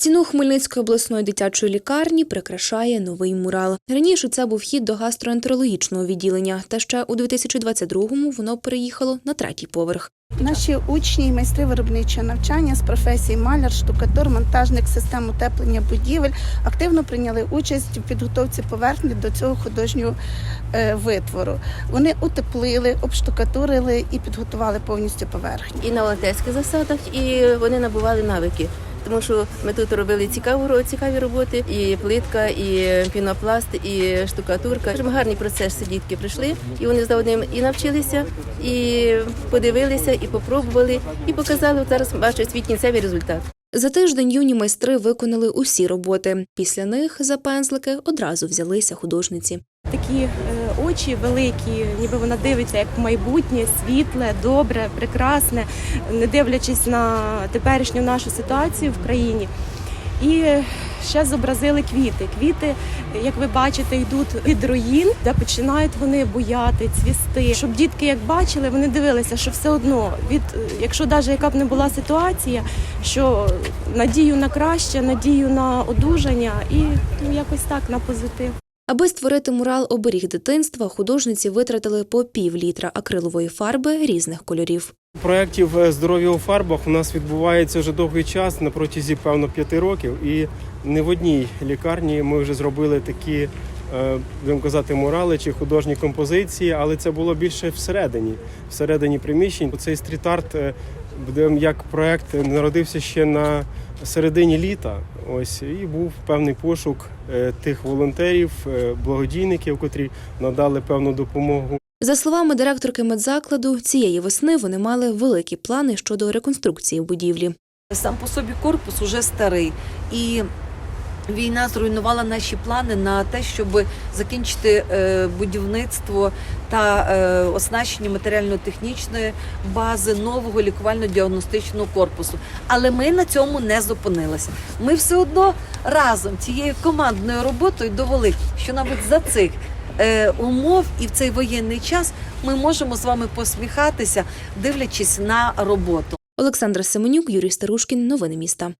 Стіну Хмельницької обласної дитячої лікарні прикрашає новий мурал. Раніше це був вхід до гастроентерологічного відділення, та ще у 2022-му воно переїхало на третій поверх. Наші учні і майстри виробничого навчання з професій маляр, штукатур, монтажник систем утеплення будівель активно прийняли участь у підготовці поверхні до цього художнього е, витвору. Вони утеплили, обштукатурили і підготували повністю поверхню. і на волонтерських засадах, і вони набували навики. Тому що ми тут робили цікаву цікаві роботи, і плитка, і пінопласт, і штукатурка. Гарний процес. Дітки прийшли, і вони за одним і навчилися, і подивилися, і попробували, і показали. Зараз бачать свій кінцевий результат. За тиждень юні майстри виконали усі роботи. Після них за пензлики одразу взялися художниці. Такі е, очі великі, ніби вона дивиться як майбутнє, світле, добре, прекрасне, не дивлячись на теперішню нашу ситуацію в країні. І ще зобразили квіти. Квіти, як ви бачите, йдуть від руїн, де починають вони буяти, цвісти. Щоб дітки, як бачили, вони дивилися, що все одно від, якщо навіть яка б не була ситуація, що надію на краще, надію на одужання і ну, якось так на позитив. Аби створити мурал оберіг дитинства, художниці витратили по пів літра акрилової фарби різних кольорів. Проєктів е, здоров'я у фарбах у нас відбувається вже довгий час на протязі певно п'яти років. І не в одній лікарні ми вже зробили такі, е, будемо казати, мурали чи художні композиції, але це було більше всередині, всередині приміщень. Цей стріт-арт е, будемо як проект народився ще на середині літа. Ось і був певний пошук е, тих волонтерів, е, благодійників, котрі надали певну допомогу. За словами директорки медзакладу, цієї весни вони мали великі плани щодо реконструкції будівлі. Сам по собі корпус уже старий, і війна зруйнувала наші плани на те, щоб закінчити е, будівництво та е, оснащення матеріально-технічної бази нового лікувально-діагностичного корпусу. Але ми на цьому не зупинилися. Ми все одно разом цією командною роботою довели, що навіть за цих е, умов і в цей воєнний час ми можемо з вами посміхатися, дивлячись на роботу. Олександра Семенюк, Юрій Старушкін. Новини міста.